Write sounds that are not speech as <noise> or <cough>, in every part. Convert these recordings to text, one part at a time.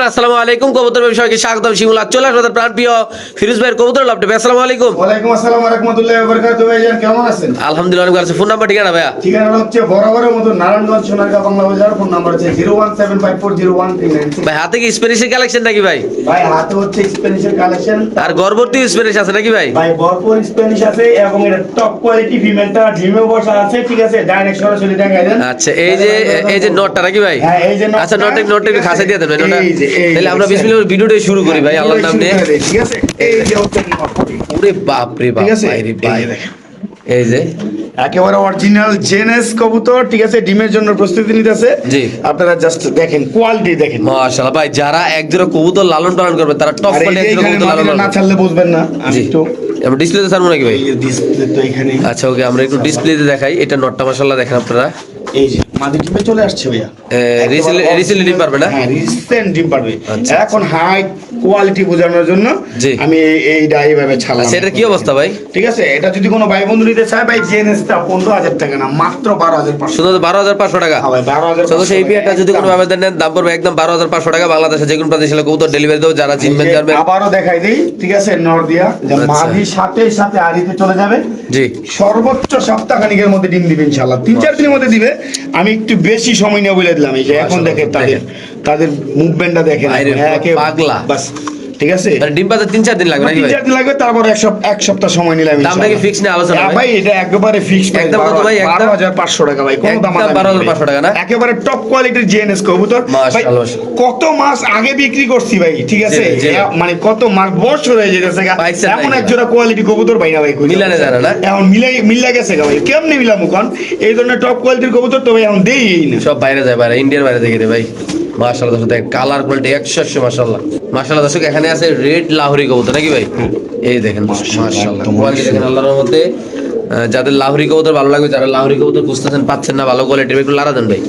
Everyone আসসালামু আলাইকুম। কবুতর ব্যবসায়ীকে স্বাগতম। শিমুলা চলে আসবে আপনাদের প্রাণপ্রিয় ফিরোজ ভাইয়ের কবুতর লাভটা। আসসালামু আলাইকুম। ওয়ালাইকুম আসসালাম রহমতুল্লাহ বরকাত ভাইজান কেমন আছেন? আলহামদুলিল্লাহ অনেক ভালো আছি। ফোন নাম্বার ঠিকানা ভাইয়া? ঠিকানা হচ্ছে বরাবরের মতো নারায়ণগঞ্জ সোনারগাঁ বাংলা বাজার। ফোন নাম্বার হচ্ছে zero one seven five four zero one three nine ভাই হাতে কি স্প্যানিশের কালেকশন নাকি ভাই? ভাই হাতে হচ্ছে স্প্যানিশের কালেকশন আর গর্ভবতী স্প্যানিশ আছে নাকি ভাই? ভাই ভরপুর স্প্যানিশ আছে এবং এটা টপ কোয়ালিটি ফিমেলটা ডিমে বসা আছে ঠিক আছে? ডাইরেক্ট সরাসরি দেখাই দেন। আচ্ছা এই যে এই যে নটটা নাকি ভাই? হ্যাঁ, এই যে আচ্ছা নটটা নটটা একটু খাসে দিয়ে দেন ভাই নটটা তাহলে আমরা বিসমিল্লাহ ভিডিওটা শুরু করি ভাই আল্লাহর নাম নিয়ে ঠিক আছে? এই যে ওরে বাপ রে বাপ? ভাই রে এই ভাই যে এই যে। একেবারে অরিজিনাল জেনেস কবুতর ঠিক আছে? ডিমের জন্য প্রস্তুতি নিতেছে। জি। আপনারা জাস্ট দেখেন কোয়ালিটি দেখেন। মাশাআল্লাহ ভাই যারা একজোড়া কবুতর লালন পালন করবে তারা টপ আর এই কোয়ালিটি যে একজোড়া এখানে কবুতর লালন না ছাড়লে বুঝবেন না আমি আমরা ডিসপ্লেতে ছাড়বো নাকি ভাই? ডিসপ্লে তো এখানে আচ্ছা ওকে আমরা একটু ডিসপ্লেতে দেখাই এটা নটটা মাশাআল্লাহ দেখেন আপনারা। এই যে। মাদি ডিমে চলে আসছে ভাইয়া। রিসেন্টলি ডিম পারবে না? হ্যাঁ রিসেন্ট ডিম পারবে। আচ্ছা। এখন হাই কোয়ালিটি বোঝানোর জন্য আমি এই- এইটা এইভাবে ছাড়লাম। আচ্ছা এটার কি অবস্থা ভাই? ঠিক আছে এটা যদি কোনো ভাই বন্ধু নিতে চায় ভাই জেনেসটা পনেরো হাজার টাকা না মাত্র বারো হাজার পাঁচশো। শুধু বারো হাজার পাঁচশো টাকা? হ্যাঁ বারো হাজার সেই পিয়াটা যদি কোনো আবেদন নেন দাম পড়বে একদম বারো হাজার পাঁচশো টাকা। বাংলাদেশে যে কোনো প্রাদেশে কবুতর ডেলিভারি দেবো যারা চিনবেন জানবেন আবারও দেখাই দিই ঠিক আছে নরদিয়া যে আচ্ছা। মাদির সাথে সাথে আড়িতে চলে যাবে। জি। সর্বোচ্চ সপ্তাহখানিকের মধ্যে ডিম দিবে ইনশাল্লাহ তিন চার দিনের মধ্যে দিবে। আমি একটু বেশি সময় নিয়ে বলে দিলাম এই যে এখন মাশাআল্লাহ, দেখে তাদের। তাদের মুভমেন্টটা দেখেন আরে একে- পাগলা। বাস ঠিক আছে মানে ডিম পাতে তিন চার দিন লাগবে তিন চার দিন লাগবে তারপর এক সপ- এক সপ্তাহ সময় নিলাম দামটা কি fix না আলোচনা হ্যাঁ ভাই? এটা একেবারে ফিক্স একদম কত ভাই? একদম? বারো হাজার পাঁচশো টাকা ভাই কোনো দাম একদম 12,500 টাকা না? একেবারে টপ কোয়ালিটির জিএনএস কবুতর ভাই। কত মাস আগে বিক্রি করছি ভাই ঠিক আছে মানে কত মাস বছর হয়ে যেতেছে গা। এমন এক জোড়া কোয়ালিটি কবুতর ভাই না ভাই মিলানে যাচ্ছে? না? এখন মিলাই মিলা গেছে ভাই কেমনে মিলামু কোন এই ধরনের টপ কোয়ালিটির কবুতর তো ভাই এখন দেই না সব বাইরে যায় বাইরে ইন্ডিয়ার বাইরে থেকে রে ভাই মাশাআল্লাহ দর্শক দেখেন কালার কোয়ালিটি একশো একশো মাশাআল্লাহ। মাশাআল্লাহ দর্শক এখানে আছে রেড লাহোরি কবুতর নাকি ভাই? এই দেখেন মাশাআল্লাহ কোয়ালিটি দেখেন আল্লাহর মধ্যে যাদের লাহরি কবুতর ভালো লাগবে যারা লাহরি কবুতর বুঝতেছেন পাচ্ছেন না ভালো কোয়ালিটি একটু লারা দেন ভাই।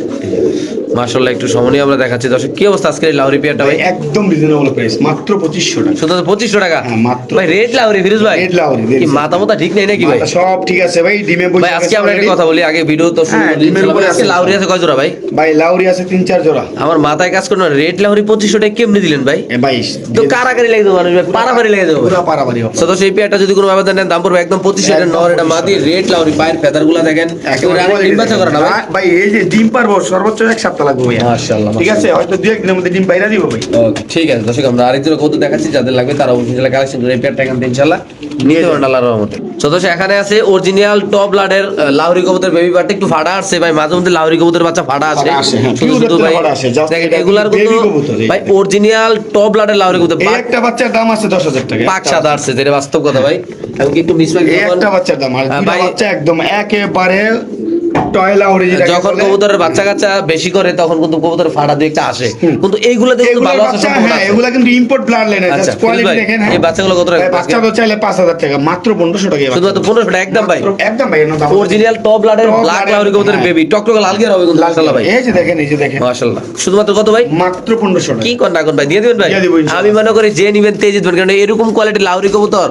একটু আমরা দেখাচ্ছি। দর্শক কি অবস্থা আজকের লাহোরি পেয়ারটা ভাই? একদম রিজনেবল প্রাইস মাত্র পঁচিশশো টাকা। শুধু পঁচিশশো টাকা? হ্যাঁ, মাত্র। ভাই রেড লাহোরি ফিরোজ ভাই। রেড লাহোরি, কি মাথা মাথা ঠিক নেই নাকি ভাই? সব ঠিক আছে ভাই ডিমে বসে ভাই আজকে আমরা একটা কথা বলি আগে ভিডিও তো শুরু হ্যাঁ, করি। আজকে আছে। লাহোরি আছে কয় জোড়া ভাই? ভাই লাউরি আছে তিন চার জোড়া। আমার মাথায় কাজ করল রেড লাহোরি পঁচিশশো টাকা কেমনি দিলেন ভাই? ভাই তো কারাকারি লাগে দেবো মানুষ ভাই লাগে দেবো পুরা হবে। সো তো সেই পেয়ারটা যদি কোনো আবেদন নেন দাম পড়বে একদম পঁচিশ হাজার নর এটা মাদি রেড লাউরি পায়ের ফেদারগুলা দেখেন ডিম বাচ্চা করে না ভাই? ভাই এই যে ডিম পারব সর্বোচ্চ এক সপ্তাহ লাগবে ভাই মাশাআল্লাহ, ঠিক আছে হয়তো দু একদিনের মধ্যে ডিম বাইরা দিব ভাই। ওকে ঠিক আছে দর্শক আমরা আরেকজন কত দেখাচ্ছি যাদের লাগবে তারা অরিজিনাল কালেকশন করে পেয়ারটা এখান থেকে ইনশাআল্লাহ নিয়ে যাবেন। আল্লাহর রহমতে। সো দর্শক এখানে আছে অরিজিনাল টপ লাডের লাউরি কবুতর বেবি বাটটা একটু ফাটা আসছে ভাই মাঝে মধ্যে লাউরি কবুতর বাচ্চা ফাটা আসে। হ্যাঁ। শুধু শুধু ভাই এগুলার কবুতর, ভাই অরিজিনাল টপ লাডের লাউরি কবুতর একটা বাচ্চার দাম আছে দশ হাজার টাকা পাক সাদা আসছে যেটা বাস্তব কথা ভাই। এবং একটু মিসম্যাচ একটা বাচ্চার দাম আর বাচ্চা একদম একেবারে টয়লা যখন কবুতরের বাচ্চা কাচ্চা বেশি করে তখন কিন্তু ফাটা দুই একটা আসে। কিন্তু এইগুলো এগুলা ভালো সম্ভাবনা হ্যাঁ এগুলা কিন্তু ইম্পোর্ট ব্লাড লাইন আছে। আচ্ছা, কোয়ালিটি দেখেন হ্যাঁ। এই বাচ্চাগুলো কত টাকা? বাচ্চা তো চাইলে পাঁচ হাজার টাকা মাত্র পনেরোশো টাকা এই বাচ্চা। শুধুমাত্র টাকা একদম ভাই। একদম ভাই অরিজিনাল টপ ব্লাডের ব্ল্যাক লাউরি কবুতরের হ্যাঁ। বেবি টকটকে লাল গিয়ার হবে কিন্তু মাশাআল্লাহ ভাই। এই যে দেখেন এই যে দেখেন। মাশাআল্লাহ। শুধুমাত্র কত ভাই? মাত্র পনেরোশো টাকা। কি কর না কর ভাই? দিয়ে দিবেন ভাই। আমি মনে করি যে নিবেন তেজ দিবেন কারণ এরকম কোয়ালিটি লাউরি কবুতর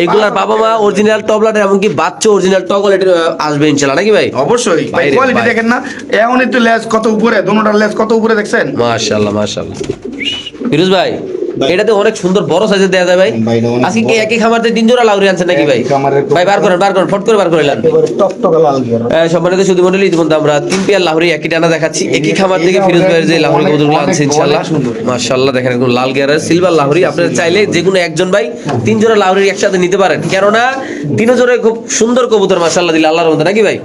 এইগুলার বাবা মা অরিজিনাল টপ ব্লাডের এমনকি বাচ্চা অরিজিনাল টপ কোয়ালিটির আসবে ইনশাআল্লাহ নাকি ভাই? অবশ্যই বাইরে, কোয়ালিটি দেখেন না এখন একটু লেস কত উপরে দোনোটার লেস কত উপরে দেখছেন? মাশাআল্লাহ মাশাআল্লাহ। ফিরোজ ভাই। এটাতে অনেক সুন্দর বড় সাইজের দেয়া যায় ভাই। আজকে কি। একই খামারতে তিন জোড়া লাউরি আনছেন নাকি ভাই? ভাই বার করেন বার করেন ফট করে বার করে গিয়ার সম্মানিত সুদী মন্ডলী ইতিমধ্যে আমরা তিন পেয়ার লাহরি একই টানা দেখাচ্ছি। একই খামার থেকে ফিরোজ ভাইয়ের যে লাহরি কবুতরগুলো আনছে ইনশাআল্লাহ। মাশাআল্লাহ দেখেন একদম লাল গিয়ারের সিলভার লাহরি আপনারা চাইলে যে কোনো একজন ভাই তিন জোড়া লাহরি একসাথে নিতে পারেন। কেননা তিন জোড়া খুব সুন্দর কবুতর মাশাআল্লাহ দিলে আল্লাহর মধ্যে নাকি ভাই?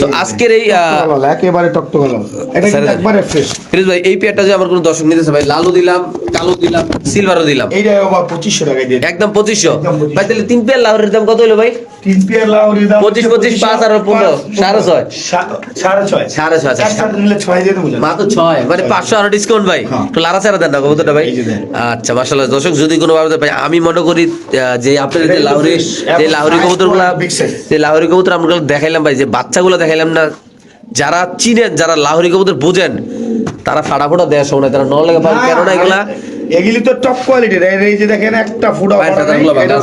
তো আজকের এই একেবারে টকটকা এটা। একবারে ফ্রেশ ফিরোজ ভাই এই পেয়ারটা যে আমার কোনো দর্শক নিতেছে ভাই লালও দিলাম কালো দিলাম সিলভারও দিলাম। এইটা আবার পঁচিশশো টাকায় দিয়ে একদম পঁচিশশো। 2500 ভাই তাহলে তিন পেয়ার লাহরির দাম কত হলো ভাই? তিন পেয়ার দাম পঁচিশ, পঁচিশ, পাঁচ আর পনেরো, সাড়ে ছয়। সা- সাড়ে ছয়। সাড়ে ছয়, নিলে ছয় দিয়ে দেবো মাত্র ছয়। মানে পাঁচশো আরও ডিসকাউন্ট ভাই। হ্যাঁ। একটু লারা দেন না ভাই। আচ্ছা মাসাল্লাহ দর্শক যদি কোনো ভাবে ভাই আমি মনে করি যে আপনার যে লাহরি যে লাহরি nice কবুতরগুলা quality, যে লাহরি কবুতর আমরা দেখাইলাম ভাই যে বাচ্চাগুলো দেখাইলাম না যারা চিনেন যারা লাহরি কবুতর বোঝেন তারা ফাটা ফোটা দেয় সময় তারা নল লাগে কেন না এগুলা এগুলি তো টপ কোয়ালিটির এই যে দেখেন একটা ফুটা আছে।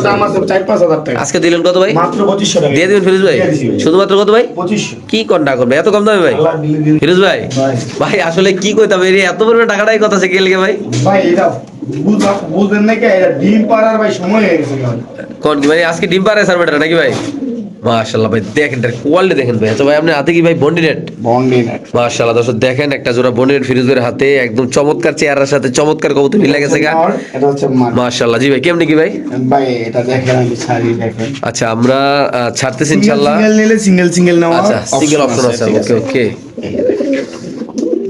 দাম আছে চার পাঁচ হাজার টাকা। আজকে দিলেন কত ভাই? মাত্র পঁচিশশো টাকা। দিয়ে দিবেন ফিরোজ ভাই। শুধুমাত্র কত ভাই? পঁচিশশো। কি কর করবে? এত কম দামে ভাই। ফিরোজ ভাই? ভাই। আসলে কি কইতাম এই এত পরিমাণে টাকাটাই কথা আছে কে লিখে ভাই। ভাই এটা নাকি ডিম পাড়ার ভাই সময় হয়ে গেছে কোন ভাই আজকে ডিম পারে স্যার নাকি ভাই? মাশাআল্লাহ ভাই দেখেন কোয়ালিটি দেখেন ভাই। আচ্ছা ভাই আপনি হাতে কি ভাই বন্ডি নেট বন্ডি নেট মাশাআল্লাহ দর্শক দেখেন একটা জোড়া বন্ডি নেট ফিরোজের হাতে একদম চমৎকার চেহারার সাথে চমৎকার কবুতর মিলে গেছে গা। এটা হচ্ছে মাশাআল্লাহ জি ভাই কেমনে কি ভাই? ভাই এটা দেখেন আমি ছাড়ি দেখেন। আচ্ছা আমরা ছাড়তেছি ইনশাআল্লাহ। সিঙ্গেল নিলে সিঙ্গেল সিঙ্গেল নাও আচ্ছা সিঙ্গেল অপশন আছে ওকে ওকে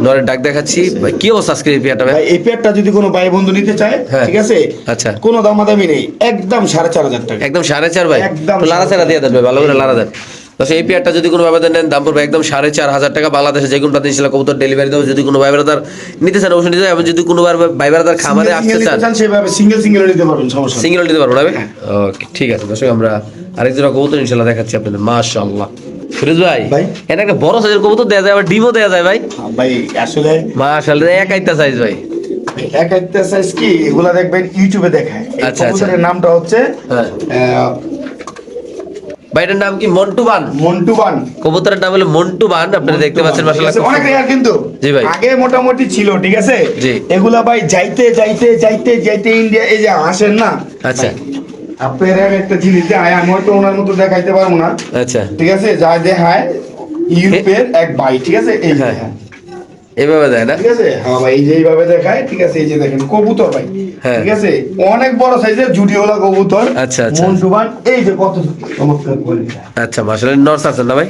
নরের ডাক দেখাচ্ছি। কি অবস্থা আজকে এই পেয়ারটা এই পেয়ারটা যদি কোনো ভাই বন্ধু নিতে চায় হ্যাঁ। ঠিক আছে? আচ্ছা। কোনো দামাদামি নেই একদম সাড়ে চার হাজার টাকা। একদম সাড়ে চার ভাই? একদম লারা চারা দিয়ে দেন ভাই ভালো করে লারা দেন। তো এই পেয়ারটা যদি কোনো ভাবে নেন দাম পড়বে একদম সাড়ে চার হাজার টাকা। বাংলাদেশে যে কোনো প্রান্তে ইনশাল্লাহ কবুতর ডেলিভারি দেবো। যদি কোনো ভাই ব্রাদার নিতে চান অবশ্যই নিতে এবং যদি কোনো ভাই ব্রাদার খামারে আসতে চান সেভাবে সিঙ্গেল সিঙ্গেল নিতে পারবেন সমস্যা। সিঙ্গেল দিতে পারব না ভাই? ওকে ঠিক আছে। দর্শক আমরা আরেক জোড়া কবুতর ইনশাল্লাহ দেখাচ্ছি আপনাদের। মাশাআল্লাহ। ফিরোজ ভাই। এটা একটা বড় সাইজের কবুতর দেওয়া যায় আবার ডিমও দেওয়া যায় ভাই। ভাই আসলে মাশাআল্লাহ এক আইতা সাইজ ভাই। এক একটা সাইজ কি এগুলা দেখবেন ইউটিউবে দেখায়। আচ্ছা, আচ্ছা। কবুতরের নামটা হচ্ছে আহ, ভাই এটার নাম কি মন্টু বান? মন্টু বান। কবুতরের নাম হলো মন্টু বান আপনারা দেখতে পাচ্ছেন মাশাআল্লাহ অনেক রেয়ার কিন্তু। জি ভাই। আগে মোটামুটি ছিল ঠিক আছে। এগুলা ভাই যাইতে যাইতে যাইতে যাইতে ইন্ডিয়া এই যে আসেন না? আচ্ছা। আপনার একটা জিনিস দেখায় আমি হয়তো ওনার মতো দেখাইতে পারব না। আচ্ছা। ঠিক আছে? যা দেখায় ইউরোপের এক ভাই ঠিক আছে? এই হ্যাঁ। দেখায়। দেয় না? ঠিক আছে? হ্যাঁ ভাই এই যে এইভাবে দেখায় ঠিক আছে? এই যে দেখেন কবুতর ভাই। হ্যাঁ। ঠিক আছে? অনেক বড় সাইজের জুডিওলা কবুতর। আচ্ছা, আচ্ছা। মন্টুবান এই যে কত চমৎকার আচ্ছা মাশাআল্লাহ নর্স আছেন না ভাই?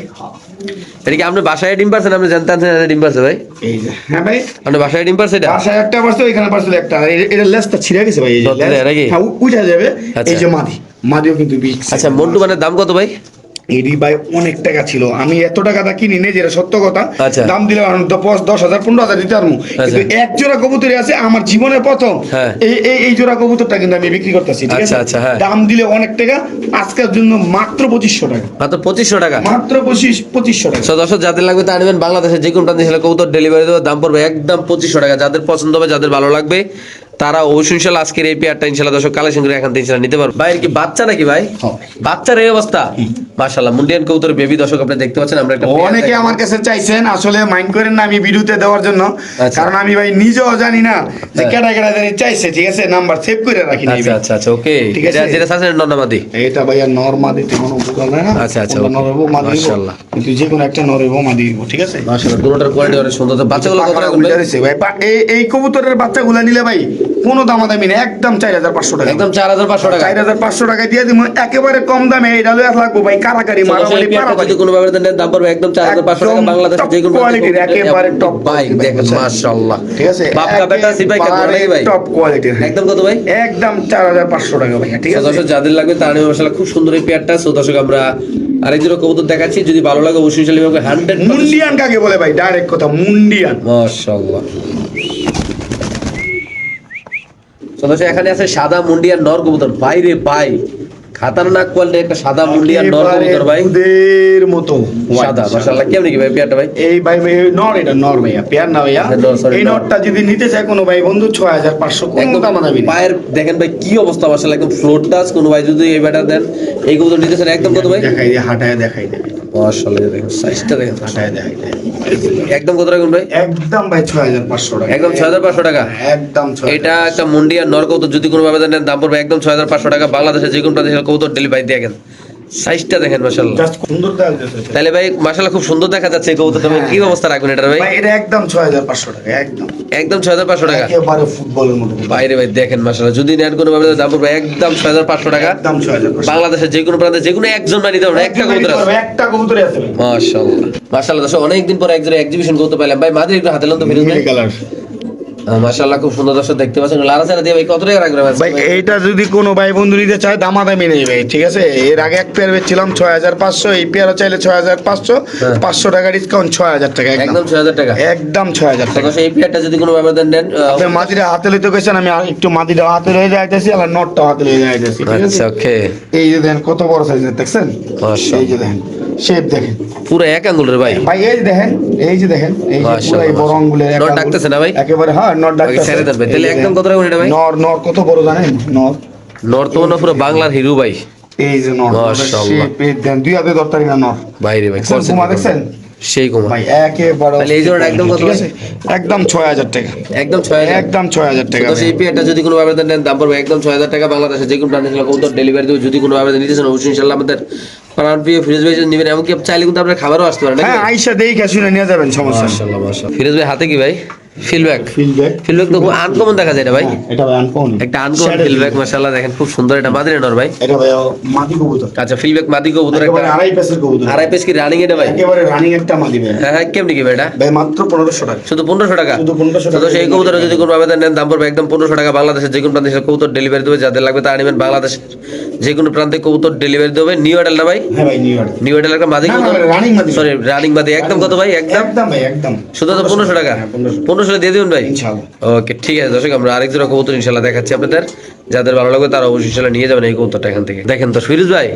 এটা কি আপনি বাসায় ডিম পারছেন? আপনি জানতেন না ডিম পারছে ভাই? এই যে হ্যাঁ ভাই। আপনি বাসায় ডিম পারছে এটা? বাসায় একটা পারছে এখানে পারছে একটা। এটা লেসটা ছিঁড়ে গেছে ভাই এই যে হ্যাঁ উঠে যাবে। আচ্ছা। এই যে মাদি। মাদিও কিন্তু বিক্স আচ্ছা মন্টু মানে দাম কত ভাই? এডি ভাই অনেক টাকা ছিল। আমি এত টাকা দা কিনি নে যেটা সত্য কথা আচ্ছা। দাম দিলে দশ হাজার পনেরো হাজার দিতে পারব। কিন্তু এক জোড়া কবুতরি আছে আমার জীবনের প্রথম। হ্যাঁ। এই এই জোড়া কবুতরটা কিন্তু আমি বিক্রি করতেছি ঠিক আছে? আচ্ছা, আচ্ছা, হ্যাঁ। দাম দিলে অনেক টাকা আজকের জন্য মাত্র পঁচিশশো টাকা। মাত্র পঁচিশশো টাকা? মাত্র পঁচিশ পঁচিশশো টাকা। দর্শক যাদের লাগবে তা আনবেন বাংলাদেশের যে কোনো প্রান্তে কবুতর ডেলিভারি দেওয়ার দাম পড়বে একদম পঁচিশশো টাকা। যাদের পছন্দ হবে যাদের ভালো লাগবে তারা অবশ্যই ইনশাল্লাহ আজকের এই পেয়ারটা ইনশাল্লাহ দর্শক কালেকশন করে এখান থেকে ইনশাল্লাহ নিতে পারবে ভাই কি বাচ্চা নাকি ভাই হ্যাঁ। বাচ্চার এই অবস্থা মাশাআল্লাহ মুন্ডিয়ান কবুতর বেবি দর্শক আপনি দেখতে পাচ্ছেন আমরা একটা অনেকে আমার কাছে চাইছেন আসলে মাইন্ড করেন না আমি ভিডিওতে দেওয়ার জন্য আচ্ছা। কারণ আমি ভাই নিজেও জানি না যে হ্যাঁ। কেটা কেটা জানি চাইছে ঠিক আছে নাম্বার সেভ করে রাখি নাই আচ্ছা ভাই। আচ্ছা আচ্ছা ওকে ঠিক আছে। যেটা চাচ্ছেন নন্নামাদি এটা ভাইয়া নর্মা দিতে কোনো বোঝা না আচ্ছা, আচ্ছা। নরব মা দিব মাশাআল্লাহ। কিন্তু যে কোনো একটা নরব মা দিব ঠিক আছে মাশাআল্লাহ দুটোটার কোয়ালিটি অনেক সুন্দর তো বাচ্চাগুলো কত ভাই? দিছে ভাই এই এই কবুতরের বাচ্চাগুলা নিলে ভাই কোনো দামাদামি নেই একদম চার হাজার পাঁচশো টাকা। একদম চার হাজার পাঁচশো টাকা। চার হাজার পাঁচশো টাকা দিয়ে দিব একেবারে কম দামে এইটা লয়ে লাগবো ভাই কারাকারি মারামারি পারাপারি কোনো ভাবে দেন দাম পড়বে একদম চার হাজার পাঁচশো টাকা বাংলাদেশ যে কোনো quality র, একেবারে top ভাই দেখেন মাশাআল্লাহ। ঠিক আছে? বাপ কা বেটা সিপাই কা ধরে নাকি ভাই? টপ কোয়ালিটির একদম কত ভাই? একদম চার হাজার পাঁচশো টাকা ভাই ঠিক আছে? দর্শক যাদের লাগবে তার নিয়ে মশলা খুব সুন্দর এই পেয়ারটা সো দর্শক আমরা আরেকজন কবুতর দেখাচ্ছি। যদি ভালো লাগে অবশ্যই চালিয়ে হান্ড্রেড মুন্ডিয়ান কাকে বলে ভাই? ডাইরেক্ট কথা মুন্ডিয়ান। মাশাআল্লাহ। দর্শক এখানে আছে সাদা মুন্ডিয়ার নর কবুতর। বাইরে খাতারনাক কোয়ালিটি একটা সাদা মুন্ডিয়ান নর কবুতর ভাই। মতো। সাদা মাশাআল্লাহ কেমন কি ভাই পেয়ারটা ভাই? এই ভাই ভাই নর এটা নর ভাইয়া পেয়ার না ভাইয়া। sorry, এই নরটা যদি নিতে চায় কোনো ভাই বন্ধু ছয় হাজার পাঁচশো কোনো একদম দাম দাবি পায়ের দেখেন ভাই কি অবস্থা মাশাআল্লাহ একদম ফ্লোর টাচ কোনো ভাই যদি এই ব্যাটার দেন এই কবুতর নিতে চান একদম কত ভাই? দেখাই দিয়ে হাঁটায় দেখাই দেবে মাশাআল্লাহ দেখেন সাইজটা দেখেন হাঁটায় দেখাই একদম কত রাখুন ভাই? একদম ভাই ছয় হাজার পাঁচশো টাকা। একদম ছয় হাজার পাঁচশো টাকা? একদম ছয় এটা একটা মুন্ডিয়া নর কৌতুক যদি কোনো ভাবে দেন দাম পড়বে একদম ছয় হাজার পাঁচশো টাকা। বাংলাদেশে যে কোনো প্রাদেশের কৌতুক ডেলিভারি দেখেন সাইজটা দেখেন মাশাল্লাহ সুন্দর দেখা তাহলে ভাই মাশাল্লাহ খুব সুন্দর দেখা যাচ্ছে এই কৌতুকটা ভাই কি অবস্থা রাখবেন এটা ভাই? ভাই এটা একদম ছয় হাজার পাঁচশো টাকা একদম। একদম ছয় হাজার পাঁচশো টাকা? একেবারে ফুটবলের মতো। বাইরে ভাই দেখেন মাশাল্লাহ যদি নেন কোনো ভাবে পড়বে একদম ছয় হাজার পাঁচশো টাকা। একদম ছয় হাজার পাঁচশো বাংলাদেশের যে কোনো প্রান্তে যে কোনো একজন দেবেন একটা কবুতর আছে। একটা কবুতরে আছে ভাই। মাশাআল্লাহ। মাশাআল্লাহ দর্শক অনেকদিন পর একজন এক্সিবিশন করতে পারলাম ভাই মাঝে একটু হাতে লোন তো কালার। মাশাআল্লাহ খুব সুন্দর দর্শক দেখতে পাচ্ছেন। লারা ছাড়া দিয়ে ভাই কত টাকা রাখবেন ভাই? এইটা যদি কোনো ভাই বন্ধু নিতে চায় দামাদামি নেই ভাই ঠিক আছে? এর আগে এক পেয়ার বেচছিলাম ছয় হাজার পাঁচশো এই পেয়ারও চাইলে ছয় হাজার পাঁচশো হ্যাঁ। পাঁচশো টাকা ডিসকাউন্ট ছয় হাজার টাকা একদম। একদম ছয় হাজার টাকা। একদম ছয় হাজার টাকা। দর্শক এই পেয়ারটা যদি কোনো ভাবে দেন আপনি মাটিটা হাতে লইতে গেছেন আমি একটু মাটিটা হাতে লয়ে যাইতেছি আর নটটা হাতে লয়ে যাইতেছি আচ্ছা ওকে। এই যে দেখেন কত বড় সাইজের দেখছেন। এই যে দেখেন শেপ দেখেন। পুরো এক আঙ্গুলের ভাই। ভাই এই দেখেন এই যে দেখেন এই যে পুরো বড় আঙ্গুলের এক আঙ্গুল। ডাকতেছে না ভাই? একেবারে হ্যাঁ নট ডাকতেছে ছেড়ে তাহলে একদম কত টাকা এটা ভাই? নর নর কত বড় জানেন? নর। নর্তমানা পুরো বাংলার হিরো ভাই। এই যে নর মাশাআল্লাহ। দেন। দুই হাতে দরকারি না নর। বাইরে ভাই করছেন কুমা দেখছেন? সেই কুমা ভাই একেবারে তাহলে এই জোড়াটা একদম কত আছে? একদম ছয় হাজার টাকা। একদম ছয় হাজার। একদম ছয় হাজার টাকা তো সেই পেয়ারটা যদি কোনো আবেদন নেন দাম পড়বে একদম ছয় হাজার টাকা বাংলাদেশে। যে কোনো প্রাণী কৌতর ডেলিভারি দেবে যদি কোনো আবেদন নিতে চান অবশ্যই ইনশাল্লাহ আমাদের প্রাণ প্রিয় ফিরোজ ভাই যদি নেবেন এমনকি চাইলে কিন্তু আপনার খাবারও আসতে পারেন হ্যাঁ আইসা শুনে নিয়ে যাবেন সমস্যা নেই। মাশাআল্লাহ মাশাআল্লাহ। ফিরোজ ভাই হাতে কি ভাই? ফিলব্যাক ফিলব্যাক তো আনকমন দেখা যায় ভাই? এটা ভাই আনকমন একটা আনকমন ফিলব্যাক মাশাআল্লাহ দেখেন খুব সুন্দর এটা মাদিরে নর ভাই। এটা ভাই মাদি কবুতর। আচ্ছা ফিলব্যাক মাদি কবুতর একটা। আড়াই পেসের কবুতর। আড়াই পেস কি রানিং এটা ভাই? একেবারে রানিং একটা মাদি ভাই। হ্যাঁ হ্যাঁ কেমনি কি এটা? ভাই মাত্র টাকা। শুধু পনেরোশো টাকা? শুধু 1500 টাকা। তো সেই কবুতরে যদি কোনো আবেদন নেন দাম পড়বে একদম টাকা। বাংলাদেশের যে কোনো প্রান্তে কবুতর ডেলিভারি দেবে যাদের লাগবে তা নেবেন। বাংলাদেশের যে কোনো প্রান্তে কবুতর ডেলিভারি দেবে। নিউ আডাল না ভাই? হ্যাঁ ভাই নিউ নিউ আডাল একটা মাদি কবুতর। সরি রানিং মাদি। একদম কত ভাই? একদম? একদম ভাই একদম। শুধু তো পনেরোশো টাকা। হ্যাঁ, 1500 পনেরোশো দিয়ে দিবেন ভাই ইনশাআল্লাহ ওকে ঠিক আছে দর্শক আমরা আরেক জোড়া কবুতর ইনশাল্লাহ দেখাচ্ছি আপনাদের যাদের ভালো লাগবে তারা অবশ্যই ইনশাল্লাহ নিয়ে যাবেন এই কবুতরটা এখান থেকে দেখেন তো ফিরোজ ভাই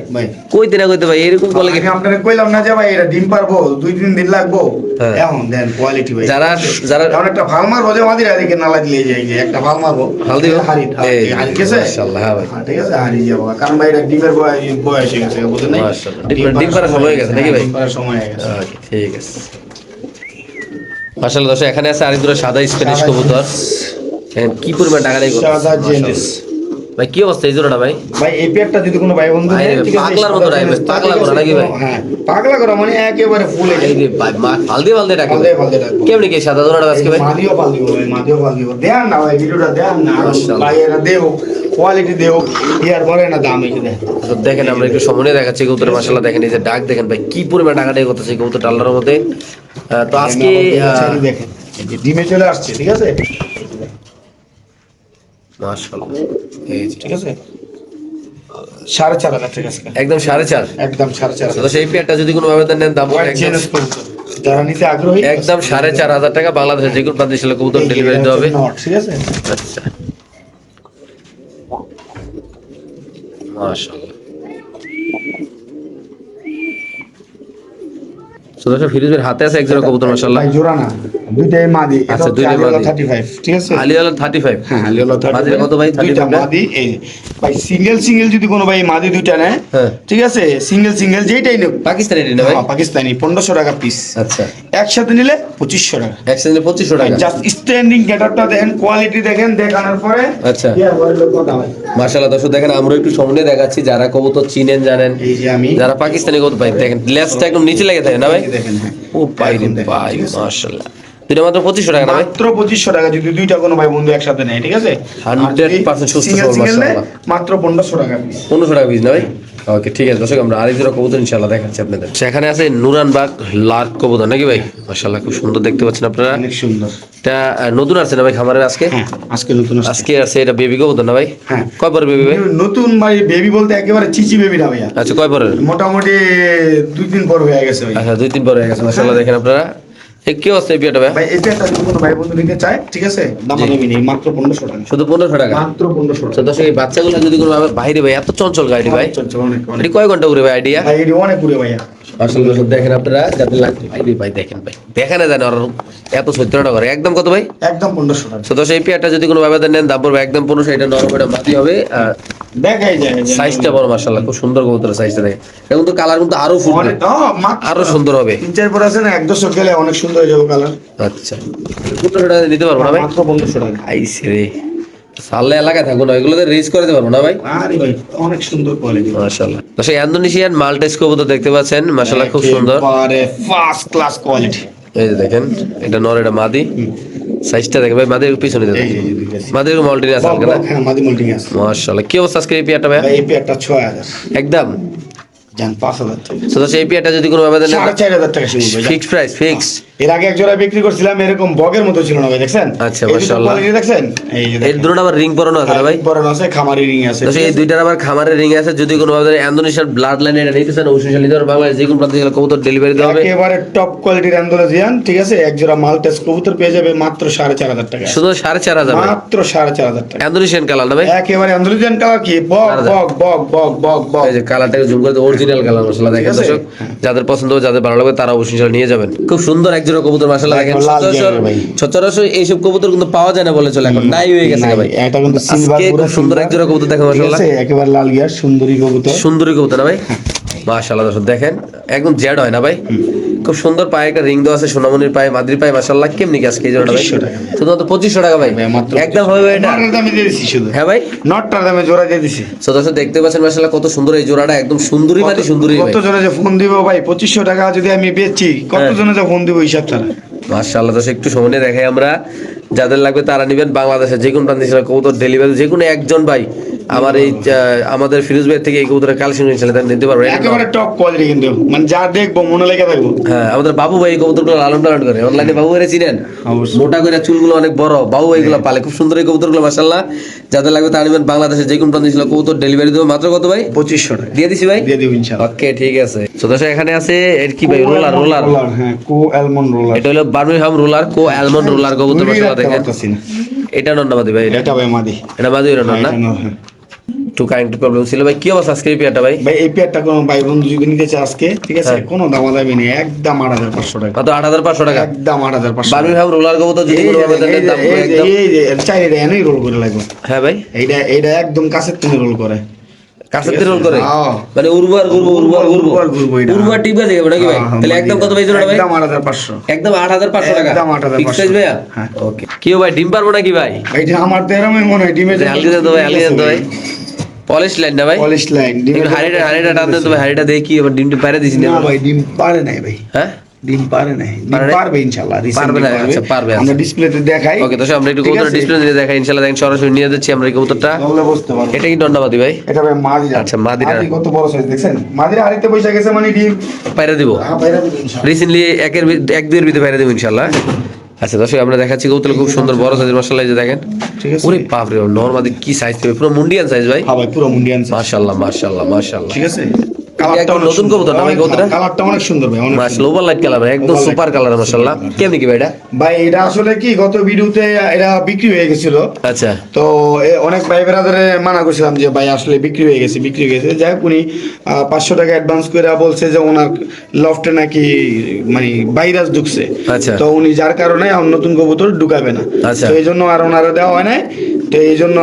কইতে না কইতে ভাই এরকম আমি আপনাকে কইলাম না যে ভাই এটা ডিম পারব দুই তিন দিন লাগবো হ্যাঁ। এখন দেন কোয়ালিটি ভাই যারা যারা এখন একটা ভালো মারবো যে মাদির এদিকে না লাগলে এই যে একটা ভালো মারবো হাল দিবো? হারি হারি মাশাআল্লাহ, হ্যাঁ ভাই। হ্যাঁ, ঠিক আছে হারি যাব কারণ ভাই এটা ডিমের বয়স বয়স হয়ে গেছে বুঝলেন নাই? মাশাআল্লাহ। ডিম- পাড়ার সময় হয়ে গেছে নাকি ভাই? ডিম পাড়ার সময় হয়ে গেছে ঠিক আছে মাশাআল্লাহ দর্শক এখানে আছে আরেক দুটো সাদা স্প্যানিশ কবুতর দেখেন কি পরিমাণ টাকা দেয় সাদা জেন্টিস ভাই কি অবস্থা এই জোড়াটা ভাই? ভাই এই পেয়ারটা যদি কোনো ভাই বন্ধু পাগলার মতো রাখবে, পাগলা করা নাকি ভাই? হ্যাঁ পাগলা করা মানে একেবারে ফুলে এই যে ভাই মা হালদি হালদি টাকা ফালদে ফালদে রাখব। কেমনি কি সাদা জোড়াটা আজকে ভাই? মাদিও পাল দিব ভাই মাদিও পাল দিব দেন না ভাই ভিডিওটা দেন না ভাই এটা দেও কোয়ালিটি দেও ইয়ার পরে না দাম এই তো দেখেন আমরা একটু সময় দেখাচ্ছি কবুতরের মাশাআল্লাহ দেখেন এই যে ডাক দেখেন ভাই কি পরিমাণ টাকা দেয় করতেছে কবুতর আল্লাহর মধ্যে তো আজকে দেখেন। ডিমে চলে আসছে ঠিক আছে? মাশাআল্লাহ। এই ঠিক আছে? সাড়ে চার হাজার ঠিক একদম সাড়ে চার? একদম সাড়ে চার হাজার সেই পেয়ারটা যদি কোনো আবেদন নেন দাম পড়বে White একদম Genius কবুতর। যারা নিতে আগ্রহী একদম সাড়ে চার হাজার টাকা বাংলাদেশের যে কোনো প্রান্তে কবুতর ডেলিভারি হবে। ঠিক আছে? আচ্ছা। মাশাআল্লাহ। তো দর্শক ফিরোজের হাতে আছে এক জোড়া কবুতর মাশাআল্লাহ। জোড়া না দুইটাই মাদি আচ্ছা, দুইটাই মাদি। 35 ঠিক আছে? আলী আলম থার্টি ফাইভ আলিওলা 35 মাদির কত ভাই? 35 মাদি এই ভাই সিঙ্গেল সিঙ্গেল যদি কোনো ভাই মাদি দুইটা নেয়। ঠিক আছে? সিঙ্গেল সিঙ্গেল যেইটাই নেব পাকিস্তানি রেডি ভাই? পাকিস্তানি পনেরোশো টাকা পিস আচ্ছা। একসাথে নিলে পঁচিশশো টাকা। পঁচিশশো টাকা। জাস্ট স্ট্যান্ডিং গেটআপটা দেখেন কোয়ালিটি দেখেন দেখানোর পরে আচ্ছা। মাশাআল্লাহ দর্শক দেখেন আমরা একটু সামনে দেখাচ্ছি যারা কবুতর চিনেন জানেন এই যে আমি যারা পাকিস্তানি কবুতর ভাই দেখেন লেজটা একদম নিচে লেগে থাকে না ভাই? দেখেন হ্যাঁ। ও ভাই ভাই? মাশাআল্লাহ। দুইটা মাত্র পঁচিশশো টাকা মাত্র পঁচিশশো টাকা যদি দুইটা কোনো ভাই বন্ধু একসাথে নেয় ঠিক আছে? 100% সুস্থ সিঙ্গেল সবল, সিঙ্গেল নেয় মাশাআল্লাহ। মাত্র পনেরোশো টাকা পনেরোশো টাকা পিস না ভাই? ওকে ঠিক আছে দর্শক আমরা আরেক জোড়া কবুতর ইনশাল্লাহ দেখাচ্ছি আপনাদের। সেখানে আছে নুরানবাগ লার্ক কবুতর নাকি ভাই? মাশাআল্লাহ খুব সুন্দর দেখতে পাচ্ছেন আপনারা। অনেক সুন্দর। এটা নতুন আছে না ভাই খামারের আজকে? হ্যাঁ আজকে নতুন আজকে আছে এটা বেবি কবুতর না ভাই? হ্যাঁ। কয় পরের বেবি ভাই? নতুন ভাই বেবি বলতে একেবারে চিচি বেবি না ভাইয়া। আচ্ছা কয় পরের? মোটামুটি দুই দিন পর হয়ে গেছে ভাই। আচ্ছা দুই তিন পর হয়ে গেছে মাশাআল্লাহ দেখেন আপনারা। এ কি অবস্থা বিয়েটা ভাই? ভাই এটা একটা কোনো ভাই বন্ধু নিতে চায় ঠিক আছে? দাম নেবি নেই মাত্র পনেরোশো টাকা। শুধু পনেরোশো টাকা? মাত্র পনেরোশো আচ্ছা টাকা দর্শক এই বাচ্চাগুলো যদি কোনো বাইরে ভাই এত চঞ্চল গাড়ি ভাই। চলছে অনেক অনেক। কয় ঘণ্টা উড়ে ভাই আইডিয়া ভাই এটি অনেক ঘুরে ভাইয়া। আসলে দর্শক দেখেন আপনারা লাগবে ভাই ভাই দেখেন এত করে। একদম কত ভাই? একদম পনেরোশো টাকা। তো দর্শক এই পেয়ারটা যদি কোনো ভাবে নেন দাম পড়বে একদম পনেরোশো এটা নরম এটা মাটি হবে। আর দেখাই যায় সাইজটা বড় মার্শাল্লাহ খুব সুন্দর কবুতর সাইজটা দেখে এখন তো কালার কিন্তু আরও ফুটবে। অনেক মাত্র- আরও সুন্দর হবে। তিন চার পর আছে না এক দশক গেলে অনেক সুন্দর হয়ে যাবে কালার আচ্ছা। পনেরোশো টাকা নিতে পারব না ভাই? মাত্র পনেরোশো টাকা। আইসে রে। সাল্লে এলাকায় থাকব না এগুলোতে রিচ পারব না ভাই? আরে ভাই অনেক সুন্দর কোয়ালিটি মাশাআল্লাহ। দর্শক ইন্দোনেশিয়ান মাল্টেস কবুতর দেখতে পাচ্ছেন মাশাআল্লাহ খুব সুন্দর। ফার্স্ট ক্লাস কোয়ালিটি এই যে দেখেন এটা নর এটা মাদি। সাইজটা দেখবে ভাই মাদির পিছনে দেখেন মাদের যে, আছে। মাদির না হ্যাঁ মাদি মোল্টিং আছে। মাশাআল্লাহ। কি অবস্থা আজকে এই পেয়ারটা ভাই এই পেয়ারটা ছয় হাজার। একদম? জান 5000 টাকা। তো এই পেয়ারটা যদি কোনো ভাবে দেন সাড়ে চার হাজার টাকা শুরু ভাই ফিক্সড প্রাইস ফিক্সড এর আগে এক জোড়া বিক্রি করছিলাম এরকম বগের মতো ছিল না ভাই দেখছেন? আচ্ছা, মাশাআল্লাহ। quality দেখছেন? এই এর দুটো আবার রিং পরানো আছে না ভাই? বড় আছে খামারি রিং আছে। এই দুইটার আবার খামারের রিং আছে যদি কোনো ভাবে ব্লাড লাইন এটা নিতে চান বাংলাদেশ যে কোনো প্রান্তে গেলে কবুতর ডেলিভারি দেওয়া হবে। একেবারে টপ কোয়ালিটির অ্যান্ডোলজিয়ান ঠিক আছে? এক জোড়া মালটেস কবুতর পেয়ে যাবে মাত্র সাড়ে চার হাজার টাকা। শুধু মাত্র সাড়ে চার হাজার টাকা। ইন্দোনেশিয়ান কালার না ভাই? একেবারে অ্যান্ডোলজিয়ান কালার কি? বক বক বক বক বক বক। এই যে কালারটাকে জুম করে অরিজিনাল কালার মশলা দেখেন দর্শক যাদের পছন্দ হবে যাদের ভালো লাগবে তারা অবশ্যই নিয়ে যাবেন। খুব সুন্দর এক জোড়া কবুতর মাশাআল্লাহ দেখেন। সচরাচর এইসব কবুতর কিন্তু পাওয়া যায় না বলে চলে এখন নাই হয়ে গেছে ভাই। এটা কিন্তু সিলভার পুরো সুন্দর এক জোড়া কবুতর দেখেন মাশাআল্লাহ। একেবারে লাল গিয়ার সুন্দরী কবুতর। সুন্দরী কবুতর না ভাই? মাশাআল্লাহ দর্শক দেখেন একদম হয় না ভাই? খুব সুন্দর পায়ে একটা রিং দেওয়া আছে পায়ে মাদ্রি পায়ে মাশাআল্লাহ কেমনি কি আজকে এই জোড়াটা ভাই? 2500 টাকা। শুধুমাত্র পঁচিশশো টাকা ভাই? একদম হবে এটা? দামে দিয়ে দিছি শুধু। হ্যাঁ ভাই? নটটার দামে জোড়া দিয়ে দিছি। তো দর্শক দেখতে পাচ্ছেন মাশাআল্লাহ কত সুন্দর এই জোড়াটা একদম সুন্দরী মানে সুন্দরী কত জনে যে ফোন দিব ভাই পঁচিশশো টাকা যদি আমি বেচছি কত হ্যাঁ। জনে যে ফোন দিব হিসাব মাশাআল্লাহ দর্শক একটু সময় দেখাই আমরা। যাদের লাগবে তারা নেবেন বাংলাদেশে যে কোনো প্রান্তে কবুতর ডেলিভারি যে কোনো একজন ভাই। আমার এই আমাদের ফিরোজ ভাই থেকে এই কবুতরের কালেকশন নিয়েছিলেন তারা নিতে পারবে একেবারে টপ কোয়ালিটি কিন্তু। মানে যা দেখব মনে লেগে থাকব। হ্যাঁ আমাদের বাবু ভাই এই কবুতরগুলো লালন পালন করে। অনলাইনে বাবু ভাইরা চিনেন। মোটা করে চুলগুলো অনেক বড়। বাবু এইগুলো পালে। খুব সুন্দর এই কবুতরগুলো মাশাআল্লাহ। যাদের লাগবে তারা নেবেন বাংলাদেশে যে কোনো প্রান্তে ছিল কবুতর ডেলিভারি দেবো। মাত্র কত ভাই? পঁচিশশো টাকা। দিয়ে দিছি ভাই? দিয়ে দিব ইনশাল্লাহ ওকে ঠিক আছে। তো দর্শক এখানে আছে এর কি ভাই? রোলার রোলার হ্যাঁ কো অ্যালমন্ড রোলার এটা হলো বার্মিংহাম রোলার কো অ্যালমন্ড রোলার কবুতর মাশাআল্লাহ দেখেন। এটা নন্নাবাদি ভাই এটা? ভাই মাদি। এটা হ্যাঁ, না নর, হ্যাঁ। একটু কারেন্ট প্রবলেম ছিল। ভাই কি অবস্থা আজকে এই পেয়ারটা ভাই? ভাই এই পেয়ারটা কোনো ভাই বন্ধু যদি নিতে চায় আজকে ঠিক আছে? হ্যাঁ। কোনো দামাদামি নেই একদম আট হাজার পাঁচশো টাকা। কত আট হাজার পাঁচশো টাকা? একদম আট হাজার পাঁচশো বার্মিংহাম রোলার কবুতর যদি এই কোনো যে- ভাবে এই দেন দাম পুরো এই যে- একদম এই যে চাইলে এনেই রোল করে লাগবে। হ্যাঁ ভাই। এইটা এইটা একদম কাছের থেকে রোল করে। কাছের থেকে রোল করে? হ্যাঁ। মানে উর্বর উর্বর গুরবো উর্বর। এটা। টিপ আছে নাকি ভাই? হ্যাঁ, তাহলে একদম কত ভাই জোড়া ভাই? একদম আট হাজার পাঁচশো। একদম আট হাজার পাঁচশো টাকা। একদম 8,500 ফিক্স সাইজ হ্যাঁ। ওকে কি ভাই ডিম পারব নাকি ভাই? এইটা আমার তো মনে হয় হালকা দেন তো ভাই দেন তো ভাই। পলিশ লাইন না ভাই? পলিশ লাইন হাড়িটা হাড়িটা টান দেন তো ভাই হাড়িটা দেখি এবার ডিমটি পারে দিছি না ভাই ডিম পারে নাই ভাই। হ্যাঁ? ডিম পারে নাই। ডিম পারবে ইনশাআল্লাহ পারবে না, আচ্ছা, পারবে, আমরা আচ্ছা। ডিসপ্লেতে দেখাই। ওকে আমরা একটু কবুতর আছে? ডিসপ্লে দিয়ে দেখাই ইনশাআল্লাহ দেখেন সরাসরি নিয়ে যাচ্ছি আমরা এই কবুতরটা। তাহলে বুঝতে পারব এটা কি দণ্ডবাদী ভাই? এটা ভাই মাদিরা। আচ্ছা, মাদিরা। কত বড় সাইজ দেখছেন? মাদিরা হাড়িতে গেছে মানে ডিম। দিব। হ্যাঁ দিবে ইনশাআল্লাহ রিসেন্টলি একের এক দুইয়ের ভিতরে পাইরে দিব ইনশাআল্লাহ আচ্ছা দর্শক আমরা দেখাচ্ছি কবুতর খুব সুন্দর বড় সাইজের মশলা এই যে দেখেন। ঠিক আছে। ওরে বাপ রে নরমাদি কি সাইজ হবে পুরো মুন্ডিয়ান সাইজ ভাই। হ্যাঁ ভাই পুরো মুন্ডিয়ান size। মাশাআল্লাহ মাশাআল্লাহ মাশাআল্লাহ। ঠিক আছে। নতুন কবুতর না ভাই কবুতরটা? কালারটা অনেক সুন্দর ভাই অনেক মাশাআল্লাহ ওভার লাইট কালার একদম সুপার কালার মাশাআল্লাহ। কেমনি কি ভাই এটা? ভাই এটা আসলে কি গত ভিডিওতে এটা বিক্রি হয়ে গেছিল। আচ্ছা। তো অনেক ভাই মানা করছিলাম যে ভাই আসলে বিক্রি হয়ে গেছে বিক্রি হয়ে গেছে। যাই উনি পাঁচশো টাকা অ্যাডভান্স করে বলছে যে ওনার লফটে নাকি মানে ভাইরাস ঢুকছে। আচ্ছা। তো উনি যার কারণে আর নতুন কবুতর ঢুকাবে না আচ্ছা। তো এই জন্য আর ওনারা দেওয়া হয় নাই তো এই জন্য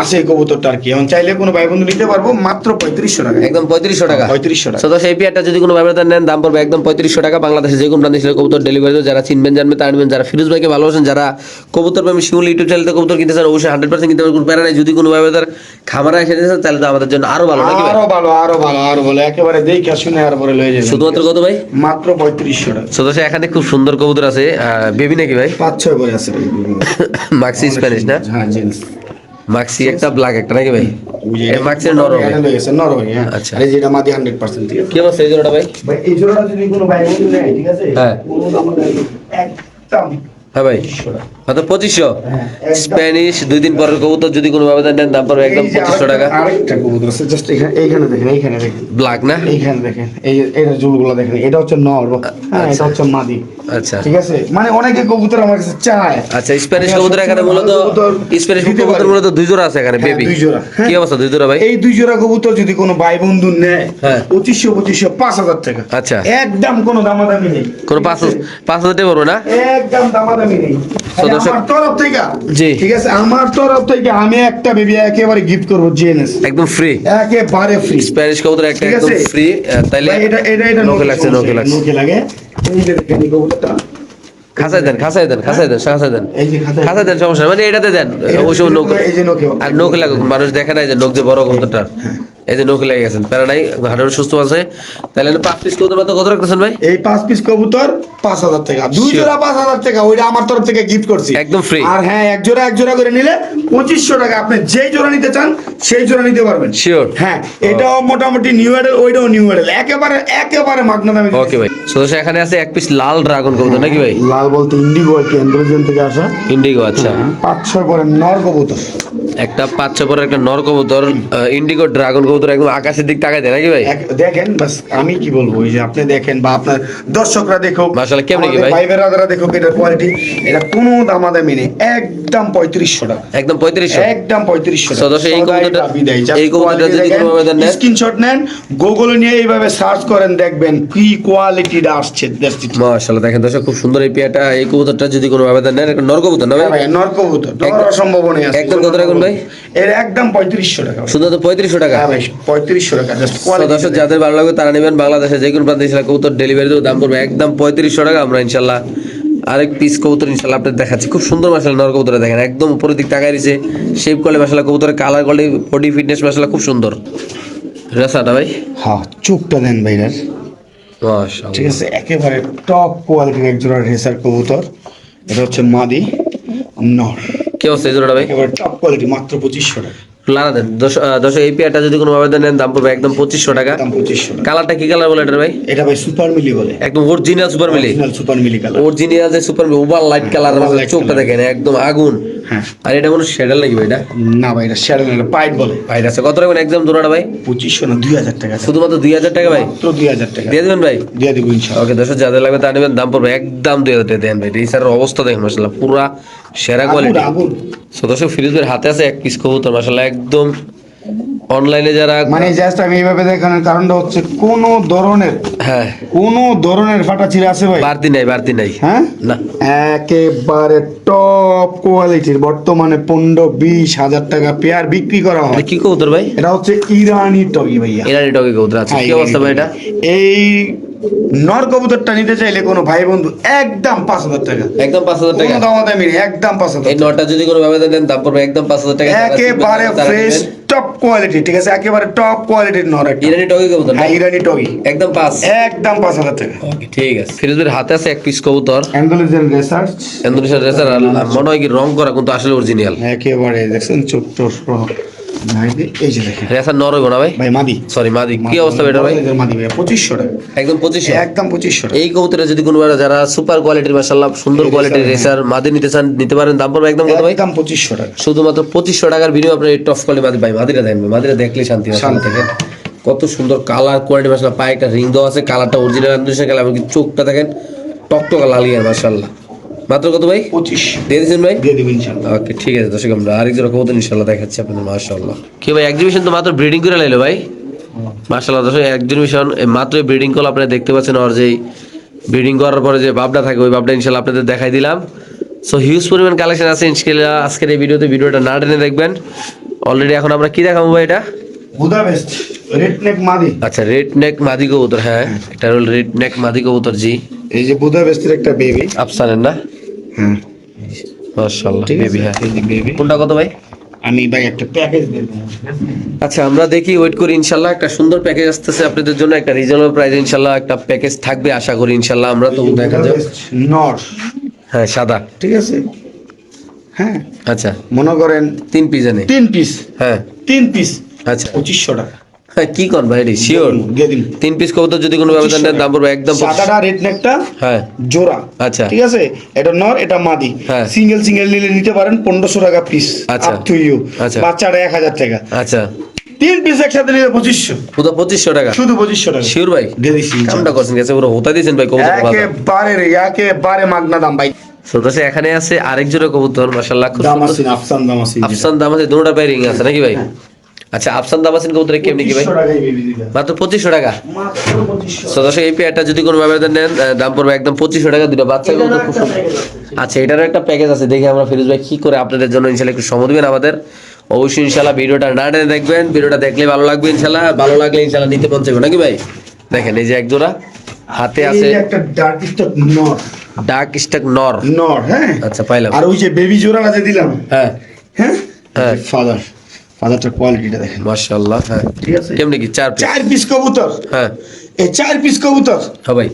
আছে কবুতরটা আর কি। এখন চাইলে কোনো ভাই বন্ধু নিতে পারব মাত্র পঁয়ত্রিশশো টাকা। একদম পঁয়ত্রিশশো টাকা। পঁয়ত্রিশশো টাকা। তো এই পেয়ারটা যদি কোনো ব্যবধান নেন দাম পড়বে একদম পঁয়ত্রিশশো টাকা। বাংলাদেশে যে কোনো প্রান্তে কবুতর ডেলিভারি যারা চিনবেন জানবেন তারা নেবেন যারা ফিরোজ ভাইকে ভালোবাসেন যারা কবুতর প্রেমী শিমুল ইউটিউব চ্যানেলে কবুতর কিনতে চান অবশ্যই হান্ড্রেড পার্সেন্ট কিনতে পারবেন। কোনো প্যারা নাই। যদি কোনো ব্যবধান খামারে এসে দিয়েছেন তাহলে তো আমাদের জন্য আরও ভালো আরও ভালো আরও ভালো আরও ভালো। একেবারে দেখে শুনে আর পরে লয়ে যাবে শুধুমাত্র কত ভাই? মাত্র পঁয়ত্রিশশো টাকা। তো এখানে খুব সুন্দর কবুতর আছে। বেবি নাকি ভাই? পাঁচ ছয় করে আছে মাক্সি স্প্যানিশ <laughs> না? হ্যাঁ জেন্টস মাক্সি একটা ব্ল্যাক একটা নাকি ভাই? এই মাক্সির নরম। এটা লয়ে গেছে নরওয়ে হ্যাঁ। আচ্ছা। আর এই যেটা মাদি 100% ঠিক আছে কি অবস্থা এই জোড়াটা ভাই? ভাই এই জোড়াটা যদি কোনো ভাই বন্ধু নেয় ঠিক আছে? হ্যাঁ। কোনো দাম নাই, একদম। হ্যাঁ ভাই। 2500 টাকা। কত পঁচিশশো? হ্যাঁ, স্প্যানিশ দুই দিন পরের কবুতর যদি কোনো ব্যবধান নেন দাম পড়বে একদম পঁচিশশো টাকা। আরেকটা- কবুতর আছে জাস্ট এখানে এইখানে দেখেন এইখানে দেখেন। ব্ল্যাক না? এইখানে দেখেন এই এটা জুলগুলো দেখেন এটা হচ্ছে নর। হ্যাঁ এটা হচ্ছে মাদি। আচ্ছা। ঠিক আছে? মানে অনেকে কবুতর আমার কাছে চায়। আচ্ছা স্প্যানিশ কবুতর এখানে মূলত স্প্যানিশ কবুতর মূলত দুই জোড়া আছে এখানে হ্যাঁ, বেবি। দুই জোড়া। কি অবস্থা দুই জোড়া ভাই? এই দুই জোড়া কবুতর যদি কোনো ভাই বন্ধু নেয় হ্যাঁ। পঁচিশশো পঁচিশশো পাঁচ হাজার টাকা। আচ্ছা। একদম কোনো দামাদামি নেই। কোনো পাঁচ পাঁচ হাজার টাকা না? একদম দামাদামি নেই খালি দর্শক- আমার তরফ থেকে জি। ঠিক আছে আমার তরফ থেকে আমি একটা বেবি একেবারে গিফট করব জিএনএস একদম ফ্রি একেবারে ফ্রি স্প্যানিশ কবুতর একটা একদম ফ্রি তাইলে এটা এটা এটা নোকে লাগছে নোকে লাগছে। নোকে লাগে। এই যে দেখেন কবুতরটা। খাসাই দেন খাসাই দেন খাসাই দেন খাসাই দেন। এই যে খাতা খাসাই দেন সমস্যা মানে এটাতে দেন নোকে আর নোক লাগুক মানুষ দেখে নাই যে নোক যে বড় কবুতরটা। এই যে নৌকে লেগে গেছেন প্যারা নাই হাঁটানো সুস্থ আছে। তাহলে পাঁচ পিস কবুতর মাত্র কত রাখতেছেন ভাই? এই পাঁচ পিস কবুতর পাঁচ হাজার টাকা। দুই জোড়া পাঁচ হাজার টাকা ওইটা আমার তরফ থেকে গিফট করছি। একদম ফ্রি আর হ্যাঁ এক জোড়া এক জোড়া করে নিলে পঁচিশশো টাকা। আপনি যেই জোড়া নিতে চান সেই জোড়া নিতে পারবেন। শিওর হ্যাঁ এটাও মোটামুটি নিউ এডেল ওইটাও নিউ এডেল একেবারে একেবারে মাগনা দামে ওকে ভাই। সদস্য এখানে আছে এক পিস লাল ড্রাগন কবুতর নাকি ভাই? লাল বলতে ইন্ডিগো আর কি থেকে আসা। ইন্ডিগো আচ্ছা। পাঁচ ছয় পরে নর কবুতর। একটা পাঁচ পরের একটা নর কবুতর ইন্ডিগো ড্রাগন কবুতর একদম আকাশের দিক তাকায় দেয় নাকি ভাই? দেখেন বাস আমি কি বলব ওই যে আপনি দেখেন বা আপনার দর্শকরা দেখো মাশাআল্লাহ, কেমনে কি ভাই? ভাই বেরাদারা দেখো এটার কোয়ালিটি এটা কোনো দামাদামি নেই। একদম পঁয়ত্রিশশো টাকা। একদম পঁয়ত্রিশশো? একদম পঁয়ত্রিশশো সদস্য এই কবুতরটা- এই কবুতরটা যদি কোনোভাবে দেন? নেন? স্ক্রিনশট নেন গুগলে নিয়ে এইভাবে সার্চ করেন দেখবেন কি কোয়ালিটিটা আসছে দেখছি মাশাআল্লাহ দেখেন দর্শক খুব সুন্দর এই পেয়াটা এই কবুতরটা যদি কোনো ভাবে দেন নেন, একটা নর কবুতর না ভাই? ভাই নর কবুতর। নর অসম্ভাবনী আছে। একদম কত রাখুন ভাই? এর একদম পঁয়ত্রিশশো টাকা শুধু তো পঁয়ত্রিশশো টাকা? হ্যাঁ ভাই পঁয়ত্রিশশো টাকা জাস্ট দর্শক যাদের ভালো লাগবে তারা নেবেন। বাংলাদেশে যে কোনো প্রান্তে ইনশাল্লাহ কবুতর ডেলিভারি দাম পড়বে একদম পঁয়ত্রিশশো টাকা। আমরা ইনশাল্লাহ আরেক পিস কবুতর ইনশাল্লাহ আপনাদের দেখাচ্ছি। খুব সুন্দর মাসাল নর কবুতর দেখেন একদম উপরের দিক তাকাই দিছে শেপ করলে মাসাল্লাহ কবুতরের কালার কোয়ালিটি বডি ফিটনেস মাসাল্লাহ খুব সুন্দর। রেসাটা ভাই? হ্যাঁ চোখটা দেন ভাইরার ঠিক আছে একেবারে টপ কোয়ালিটির এক জোড়া রেসার কবুতর। এটা হচ্ছে মাদি নর। কি অবস্থা এই জোড়াটা ভাই? টপ কোয়ালিটি মাত্র পঁচিশশো টাকা। লারা দেন দশ- আহ, এই পেয়ারটা যদি কোনো ভাবে নেন দাম পড়বে একদম পঁচিশশো টাকা। কালারটা কি কালার বলে এটা ভাই? এটা ভাই সুপার মিলি বলে। একদম original super mealy super mealy colour original যে super mealy over light colour চোখটা দেখেন একদম আগুন। হ্যাঁ। আর এটা কোনো শ্যাডেল নাকি ভাই এটা? না ভাই এটা শ্যাডো না পাইট বলে। পাইট আছে। কত রাখবেন একদম জোড়াটা ভাই? পঁচিশশো না দুই হাজার টাকা। শুধুমাত্র দুই হাজার টাকা ভাই? তো দুই হাজার টাকা। দিয়ে দেবেন ভাই? দিয়ে দেবো ইনশাল্লাহ। ওকে দশ যাদের লাগবে তা নেবেন দাম পড়বে একদম দুই হাজার টাকা। দেন ভাই এই স্যারের অবস্থা দেখেন মাসাল্লাহ পুরা সেরা কোয়ালিটি সো দর্শক ফিরোজের হাতে আছে এক পিস কবুতর মাসাল্লাহ একদম অনলাইনে যারা মানে জাস্ট আমি এইভাবে দেখানোর কারণটা হচ্ছে কোন ধরনের হ্যাঁ। কোন ধরনের ফাটা চিরা আছে ভাই? বাড়তি নাই বাড়তি নাই। হ্যাঁ? না। একেবারে টপ কোয়ালিটির বর্তমানে পনেরো বিশ হাজার টাকা পেয়ার বিক্রি করা হয়। কি কবুতর ভাই? এটা হচ্ছে ইরানি টগি ভাইয়া। ইরানি টকে কবুতর আছে হ্যাঁ, কি অবস্থা ভাই এটা? এই নর কবুতরটা নিতে চাইলে কোনো ভাই বন্ধু একদম পাঁচ হাজার টাকা। একদম পাঁচ হাজার টাকা? কোনো দামাদামি নেই একদম পাঁচ হাজার এই নটা যদি কোনো ভাবে দেন দাম পড়বে একদম পাঁচ হাজার টাকা একেবারে ফ্রেশ। টপ কোয়ালিটি ঠিক আছে? একেবারে টপ কোয়ালিটির নর একটা। ইরানি টগি কবুতর না? হ্যাঁ ইরানি টগি। একদম পাঁচ একদম পাঁচ হাজার টাকা। ওকে ঠিক আছে। ফিরোজের হাতে আছে এক পিস কবুতর। অ্যান্ডোলিজেন রিসার্চ ইন্দোনেশিয়ার রিসার্চ মনে হয় কি রং করা কিন্তু আসলে অরিজিনাল একেবারে দেখছেন ছোট্ট। ভাই, এই যে দেখেন। রেসার নর হইব না ভাই? ভাই মাদি। সরি মাদি। কি অবস্থা বেটা ভাই? মাদি ভাই পঁচিশশো টাকা। একদম একদম টাকা। এই কবুতরে যদি কোনো যারা সুপার কোয়ালিটির সুন্দর কোয়ালিটির রেসার মাদি নিতে চান নিতে পারেন। দাম পড়বে একদম কত ভাই? একদম পঁচিশশো টাকা। শুধুমাত্র পঁচিশশো টাকার বিনিময়ে আপনার এই টপ কোয়ালিটি মাদি ভাই মাদিরা দেখবেন মাদিরা দেখলে শান্তি হয় শান্তি। দেখেন কত সুন্দর কালার কোয়ালিটি মাসাল্লাহ পায়ে একটা রিং দেওয়া আছে কালারটা অরিজিনাল ইন্দোনেশিয়ান কালার এমনকি চোখটা দেখেন? টকটকা লালিয়ার মাসাল্লাহ মাত্র কত ভাই? পঁচিশ। দিয়ে দিচ্ছেন ভাই? দিয়ে দেবেন ওকে ঠিক আছে দর্শক আমরা আরেক কবুতর ইনশাল্লাহ দেখাচ্ছি আপনাদের মাশাআল্লাহ। কি ভাই এক্সিবিশন তো মাত্র ব্রিডিং করে লাইলো ভাই? মাশাআল্লাহ দর্শক এক্সিবিশন মাত্র ব্রিডিং কল আপনারা দেখতে পাচ্ছেন আর যেই ব্রিডিং করার পরে যে বাবটা থাকে ওই বাবটা ইনশাল্লাহ আপনাদের দেখাই দিলাম। সো হিউজ পরিমাণ কালেকশন আছে ইনশাল্লাহ আজকের এই ভিডিওতে ভিডিওটা না টেনে দেখবেন। অলরেডি এখন আমরা কি দেখাবো ভাই এটা? বুদাপেস্ট রেড নেক মাদি। আচ্ছা রেড নেক মাদি কবুতর হ্যাঁ এটা হল রেড নেক মাদি কবুতর জি। এই যে বুদাপেস্টের একটা বেবি আফসানের না? হ্যাঁ মাশাআল্লাহ ঠিক বেবি হ্যাঁ। এই কোনটা কত ভাই? আমি ভাই একটা প্যাকেজ দেবো আচ্ছা আমরা দেখি ওয়েট করি একটা সুন্দর প্যাকেজ আসতেছে আপনাদের জন্য একটা রিজনেবল প্রাইস ইনশাল্লাহ একটা প্যাকেজ থাকবে আশা করি ইনশাল্লাহ আমরা তো দেখা যাবে নর। হ্যাঁ সাদা। ঠিক আছে? হ্যাঁ। আচ্ছা। মনে করেন তিন পিস এনে। তিন পিস হ্যাঁ। তিন পিস আচ্ছা। পঁচিশশো টাকা। কি কন ভাই রে? শিওর তিন পিস কবুতর যদি কোনো ব্যবধান নেন দাম পড়বে একদম সাদাটা রেড নেকটা হ্যাঁ। জোড়া আচ্ছা। ঠিক আছে? এটা নর এটা মাদি। হ্যাঁ। সিঙ্গেল সিঙ্গেল নিলে নিতে পারেন পনেরোশো টাকা পিস আচ্ছা। আপ টু ইউ আচ্ছা। বাচ্চাটা এক হাজার টাকা। আচ্ছা। তিন পিস একসাথে নিলে পঁচিশশো। পুরো পঁচিশশো টাকা? শুধু পঁচিশশো টাকা। শিওর ভাই। দিয়ে দিচ্ছি কামটা করছেন গেছে পুরো হোতা দিয়েছেন ভাই কবুতর একেবারে রে একেবারে মাগনা দাম ভাই। So, এখানে আছে আরেক জোড়া কবুতর মাশাআল্লাহ খুব সুন্দর। আফসান দাম আছে আফসান দাম আছে দুটোটা পায়ে রিং আছে নাকি ভাই? আচ্ছা আফসান আছে কবুতরে কেমনি কি ভাই? 2500 টাকায় বেবি দিবে মাত্র পঁচিশশো টাকা? মাত্র 2500 তো দর্শক এই পেয়ারটা যদি কোনো ব্যবধান নেন দাম পড়বে একদম পঁচিশশো টাকা দুটো বাচ্চা কবুতর খুব। আচ্ছা এটারও একটা প্যাকেজ আছে দেখি আমরা ফিরোজ ভাই কি করে আপনাদের জন্য ইনশাল্লাহ একটু সময় দিবেন আমাদের। অবশ্যই ইনশাল্লাহ ভিডিওটা না টেনে দেখবেন ভিডিওটা দেখলে ভালো লাগবে ইনশাল্লাহ ভালো লাগলে ইনশাল্লাহ নিতে চাইবে নাকি ভাই? দেখেন এই যে এক জোড়া হাতে আছে একটা ডার্ক স্টক নর। ডার্ক স্টাক নর। নর হ্যাঁ। আচ্ছা পাইলাম। আর ওই যে বেবি জোড়াটা যে দিলাম। হ্যাঁ। হ্যাঁ? হ্যাঁ। ফাদার ফাদারটার কোয়ালিটিটা দেখেন। মাশাআল্লাহ হ্যাঁ। ঠিক আছে? কেমনি কি? চার চার পিস কবুতর। হ্যাঁ। এই চার পিস কবুতর। হ্যাঁ ভাই।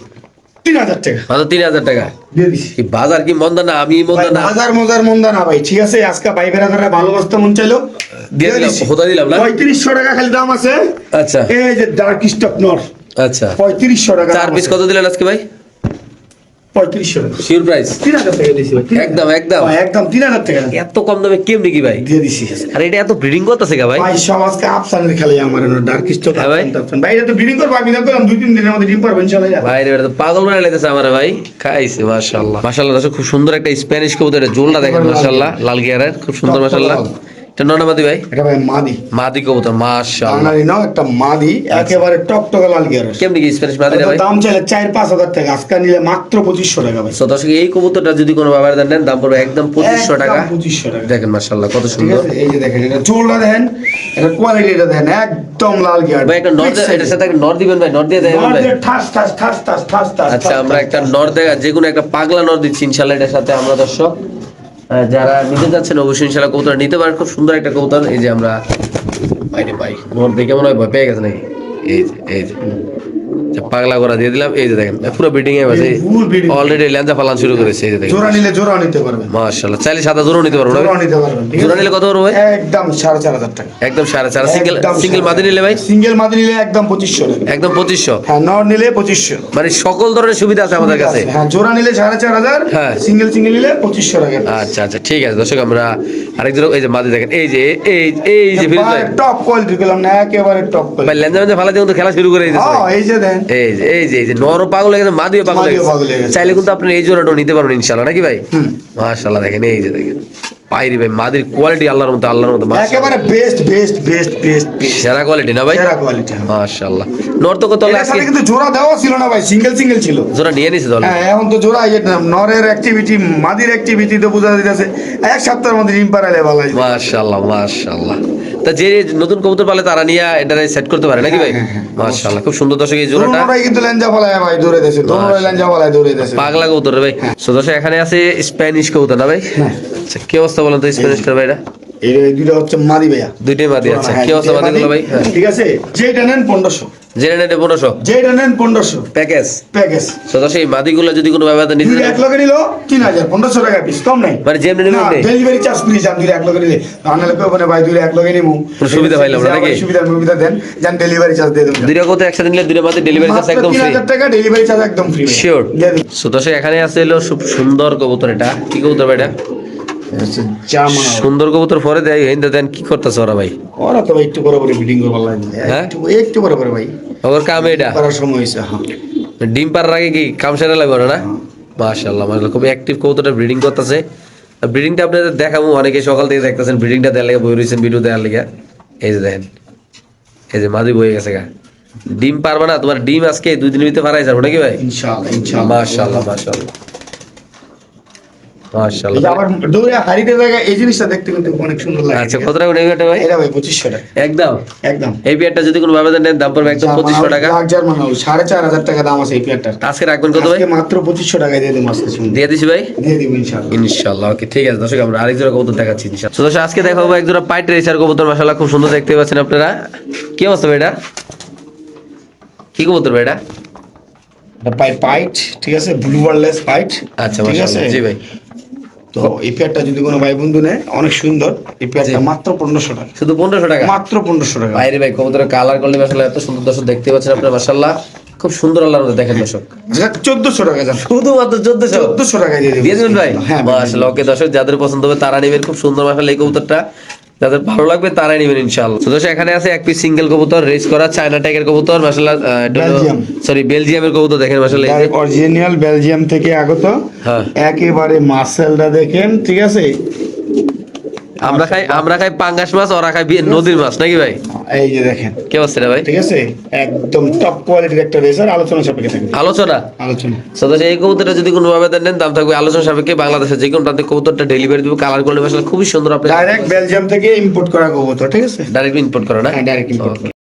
তিন হাজার টাকা। মাত্র তিন হাজার টাকা? দিয়ে বাজার কি মন্দা না? আমি মন্দা না? হাজার মজার মন্দা না ভাই ঠিক আছে? আজকে ভাই বেড়াদারা ভালোবাসতে মন চাইলো। দিয়ে দিলাম, দিলাম না? পঁয়ত্রিশশো টাকা খালি দাম আছে। আচ্ছা। এই যে ডার্ক স্টক নর। আচ্ছা। পঁয়ত্রিশশো টাকা চার পিস কত দিলেন আজকে ভাই? পঁয়ত্রিশশো শিওর প্রাইস তিন হাজার টাকা দিয়েছি ভাই একদম, একদম। একদম তিন হাজার টাকা। এত কম দামে কেমনি কি ভাই? দিয়ে দিছি। আর এটা এত ব্রিডিং করতেছে গা ভাই? ভাই সব আজকে আফসানের খেলে আমার ডার্ক স্টক হ্যাঁ ভাই। ভাই এটা তো ব্রিডিং করব আমি না করলাম দুই তিন দিনের মধ্যে ডিম পারবেন চলে ভাই এটা তো পাগল বানাই লাইতেছে আমার ভাই। খাইছে মাশাআল্লাহ। মাশাআল্লাহ খুব সুন্দর একটা স্প্যানিশ কবুতর এটা জোলটা দেখেন মাশাআল্লাহ লাল গিয়ারের খুব সুন্দর টক মাশাআল্লাহ। এটা ননামাদি ভাই? এটা ভাই মাদি। মাদি কবুতর মাশাআল্লাহ। বাঙালি নাও একটা মাদি। একেবারে টক টক লাল গিয়ারের কেমনি কি স্প্যানিশ মাদি ভাই? দাম চাইলে চার পাঁচ হাজার টাকা আজকে নিলে মাত্র পঁচিশশো টাকা ভাই। দর্শক এই কবুতরটা যদি কোনো বাবার দেন দাম পড়বে একদম পঁচিশশো টাকা। পঁচিশশো টাকা। দেখেন মাশাআল্লাহ কত সুন্দর। এই যে দেখেন এটা চোলটা দেখেন এটা কোয়ালিটিটা দেখেন একদম লাল গিয়ার। ভাই একটা নর এটার সাথে একটা নর দিবেন ভাই নর দিয়ে দেবেন ভাই। ঠাস ঠাস ঠাস ঠাস ঠাস ঠাস আচ্ছা আমরা একটা নর দেখা যে কোনো একটা পাগলা নর দিচ্ছি ইনশাল্লাহ এটার সাথে আমরা দর্শক। যারা নিতে যাচ্ছেন, অবশ্যই ইনশাল্লাহ কবুতর নিতে পারেন। খুব সুন্দর একটা কবুতর। এই যে আমরা বাইরে পাই। নর দেখে মনে হয় ভয় পেয়ে গেছে নাকি? এই যে এই যে। পাগলা করা দিয়ে দিলাম। এই যে দেখেন পুরো বিল্ডিং এ আছে অলরেডি ল্যাঞ্জা ফালান শুরু করেছে এই যে দেখেন। জোড়া নিলে জোড়া নিতে পারবেন। মাশাআল্লাহ চাইলে সাদা জোরও নিতে পারব না জোড়া নিতে পারবেন জোড়া নিলে কত করব একদম সাড়ে চার হাজার টাকা। একদম সাড়ে চার সিঙ্গেল সিঙ্গেল মাদি নিলে ভাই? সিঙ্গেল মাদি নিলে একদম পঁচিশশো। টাকা একদম পঁচিশশো। হ্যাঁ নর নিলে পঁচিশশো। মানে সকল ধরনের সুবিধা আছে আমাদের কাছে। হ্যাঁ জোড়া নিলে সাড়ে চার হাজার হ্যাঁ। সিঙ্গেল সিঙ্গেল নিলে পঁচিশশো টাকা আচ্ছা আচ্ছা ঠিক আছে দর্শক আমরা আরেকজন এই যে মাদি দেখেন এই যে এই এই যে ফিরিজ ভাই। টপ কোয়ালিটি গেলাম না একেবারে টপ ভাই কোয়ালিটি লেনজা মেনজা ফালা দিয়ে কিন্তু খেলা শুরু করে দিয়েছে হ্যাঁ এই যে দেন এই যে এই যে এই যে নরও পাগল হয়ে গেছে মাদিও পাগল হয়ে হয়ে গেছে। চাইলে কিন্তু আপনি এই জোড়াটাও নিতে পারবেন ইনশাআল্লাহ নাকি ভাই? হুম। মাশাআল্লাহ দেখেন এই যে দেখেন। পাইরি ভাই মাদির কোয়ালিটি আল্লাহর মতো আল্লাহর মতো একেবারে বেস্ট বেস্ট বেস্ট বেস্ট সেরা কোয়ালিটি না ভাই? সেরা কোয়ালিটি মাশাআল্লাহ। নর তো কত আজকে কিন্তু জোড়া দেওয়া ছিল না ভাই সিঙ্গেল সিঙ্গেল ছিল। জোড়া নিয়ে নিছে দল? হ্যাঁ এখন তো জোড়া না, নরের অ্যাক্টিভিটি মাদির অ্যাক্টিভিটি তো বোঝা যাচ্ছে এক সপ্তাহের মধ্যে ডিম পাড়ালে ভালো মাশাআল্লাহ মাশাআল্লাহ। তা যে নতুন কবুতর পালে তারা নিয়ে এটা সেট করতে পারে নাকি ভাই? হ্যাঁ, হ্যাঁ, মাশাআল্লাহ খুব সুন্দর দর্শক এই জোড়াটা। দুটোটাই কিন্তু লেঞ্জা ফলায় ভাই দৌড়ে দেশে তোমরা লেঞ্জা ফলায় দৌড়ে দেশে পাগলা কবুতর ভাই। সো দর্শক এখানে আছে স্প্যানিশ কবুতর না ভাই? হ্যাঁ। আচ্ছা কি অবস্থা বলেন তো স্প্যানিশটার ভাইরা? এই এই দুইটা হচ্ছে মাদি ভাইয়া। দুইটাই মাদি আচ্ছা হ্যাঁ, কি অবস্থা দুটোই মাদিগুলো ভাই? হ্যাঁ। ঠিক আছে যেটা নেন পনেরোশো। জেনে নেটে পনেরোশো। যেটা নেন পনেরোশো। প্যাকেজ। প্যাকেজ। সো দর্শক এই মাদিগুলো যদি কোনো ব্যবহার নিতে এক লগে নিল তিন হাজার পনেরোশো টাকা পিস কম নাই। মানে যেমনি নেবেন ডেলিভারি চার্জ ফ্রি যান দুটো এক লগে নিলে। আনালে কেউ মানে ভাই দুটো এক লগে কোনো সুবিধা পাইলাম নাকি? সুবিধা সুবিধা দেন যান ডেলিভারি চার্জ দিয়ে দেবেন দুইটা কবুতর একসাথে নিলে দুইটা মাদি ডেলিভারি চার্জ একদম ফ্রি হাজার টাকা ডেলিভারি চার্জ একদম ফ্রি শিওর সো দর্শক এখানে আছে খুব সুন্দর কবুতর এটা। কি কবুতর এটা? জামা সুন্দর কবুতর পরে দেয় হিন্দে দেন কি করতেছে ওরা ভাই? ওরা তো একটু বড় বড় বিল্ডিং করবার লাগে হ্যাঁ? একটু একটু বড় বড় ভাই। ওর কাম এটা করার সময় হয়েছে হ্যাঁ। ডিম আগে কি কাম সেরে লাগবে না? মাশাআল্লাহ মাশাআল্লাহ খুব অ্যাক্টিভ কবুতরটা ব্রিডিং করতেছে। ব্রিডিংটা আপনাদের দেখাবো অনেকে সকাল থেকে দেখতেছেন ব্রিডিংটা দেওয়ার লেগে বই রয়েছেন ভিডিও দেওয়ার লেগে। এই যে দেখেন এই যে মাদি বয়ে গেছে গা। ডিম পারবা না তোমার ডিম আজকে দুই দিনের ভিতরে পারাই যাব নাকি ভাই? ইনশাআল্লাহ ইনশাআল্লাহ। মাশাআল্লাহ মাশাআল্লাহ। আবার দৌড়ে হারিতে জায়গায় এই জিনিসটা দেখতে কিন্তু অনেক সুন্দর লাগে। আচ্ছা কত টাকা ভাই? এটা ভাই পঁচিশশো টাকা। একদম? একদম। এই বিয়ারটা যদি কোনো ভাবে দেন দাম পড়বে একদম পঁচিশশো টাকা। সাড়ে চার হাজার টাকা দাম আছে এই আজকে রাখবেন কত ভাই? মাত্র পঁচিশশো টাকায় দিয়ে দেবো আজকে দিয়ে দিছি ভাই? দিয়ে দিব ইনশাআল্লাহ। ইনশাআল্লাহ ওকে ঠিক আছে দর্শক আমরা আরেক জোড়া কবুতর দেখাচ্ছি ইনশাআল্লাহ। তো আজকে দেখাবো এক জোড়া পাইট রেসার কবুতর মাশাআল্লাহ খুব সুন্দর দেখতে পাচ্ছেন আপনারা। কি অবস্থা ভাই এটা? কি কবুতর ভাই এটা? এটা পাই পাইট ঠিক আছে ব্লু ওয়ারলেস পাইট। আচ্ছা ঠিক আছে? জি ভাই। তো এই পেয়ারটা যদি কোনো ভাই বন্ধু নেয় অনেক সুন্দর। এই পেয়ারটা মাত্র পনেরোশো টাকা। শুধু পনেরোশো টাকা? মাত্র পনেরোশো টাকা। বাইরে ভাই কবুতরের কালার করলে মাসাল্লাহ এত সুন্দর দর্শক দেখতে পাচ্ছেন আপনার মাসাল্লাহ খুব সুন্দর আল্লাহ দেখেন দর্শক। চোদ্দশো টাকা যান। শুধুমাত্র চোদ্দশো? চোদ্দশো টাকা দিয়ে দিয়েছেন ভাই? হ্যাঁ বাস লকে দর্শক যাদের পছন্দ হবে তারা নেবেন খুব সুন্দর মাসাল্লাহ এই কবুতরটা। যাদের ভালো লাগবে তারাই নেবেন ইনশাআল্লাহ তো এখানে আছে এক পিস সিঙ্গেল কবুতর রেস করা চায়না টাইগার কবুতর মাশাআল্লাহ বেলজিয়াম। সরি বেলজিয়ামের কবুতর দেখেন মাশাআল্লাহ অরিজিনাল বেলজিয়াম থেকে আগত হ্যাঁ। একেবারে মাসেলটা দেখেন ঠিক আছে আমরা খাই আমরা খাই পাঙ্গাস মাছ ওরা খাই নদীর মাছ নাকি ভাই? এই যে দেখেন। কে অবস্থা ভাই? ঠিক আছে? একদম টপ কোয়ালিটির একটা রেসার আলোচনা সাপেক্ষে থাকবে। আলোচনা? আলোচনা। সদস্য এই কবুতরটা যদি কোনো ভাবে দেন দাম থাকবে আলোচনা সাপেক্ষে বাংলাদেশে যে কোনো প্রান্তে কবুতরটা ডেলিভারি দিবে। কালার করলে আসলে খুবই সুন্দর আপনি ডাইরেক্ট বেলজিয়াম থেকে ইম্পোর্ট করা কবুতর ঠিক আছে? ডাইরেক্ট ইম্পোর্ট করা না? হ্যাঁ ডাইরেক্ট ইম্পোর্ট Okay.